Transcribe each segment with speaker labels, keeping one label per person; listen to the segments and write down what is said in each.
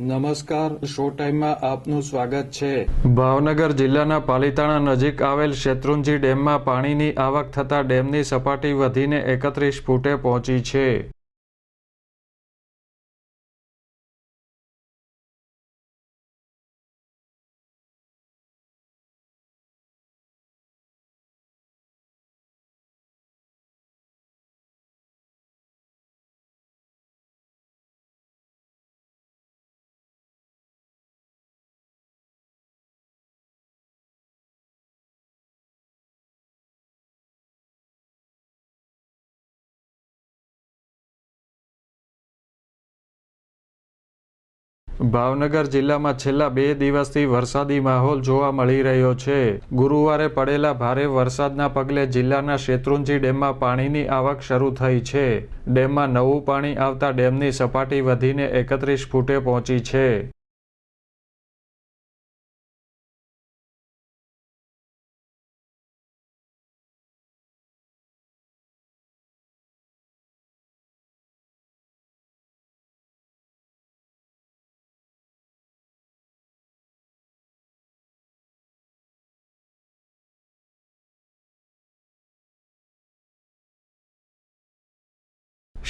Speaker 1: નમસ્કાર શો ટાઈમમાં આપનું સ્વાગત છે.
Speaker 2: ભાવનગર જિલ્લાના પાલીતાણા નજીક આવેલ શેત્રુંજી ડેમમાં પાણીની આવક થતાં ડેમની સપાટી વધીને એકત્રીસ ફૂટે પહોંચી છે. ભાવનગર જિલ્લામાં છેલ્લા બે દિવસથી વરસાદી માહોલ જોવા મળી રહ્યો છે. ગુરુવારે પડેલા ભારે વરસાદના પગલે જિલ્લાના શેત્રુંજી ડેમમાં પાણીની આવક શરૂ થઈ છે. ડેમમાં નવું પાણી આવતા ડેમની સપાટી વધીને એકત્રીસ ફૂટે પહોંચી છે.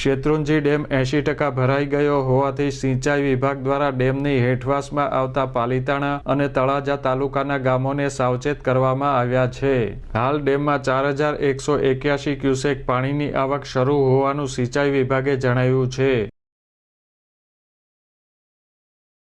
Speaker 2: શેત્રુંજી ડેમ એંશી ટકા ભરાઈ ગયો હોવાથી સિંચાઈ વિભાગ દ્વારા ડેમની હેઠવાસમાં આવતા પાલીતાણા અને તળાજા તાલુકાના ગામોને સાવચેત કરવામાં આવ્યા છે. હાલ ડેમમાં ચાર હજાર એકસો એક્યાસી ક્યુસેક પાણીની આવક શરૂ હોવાનું સિંચાઈ વિભાગે જણાવ્યું છે.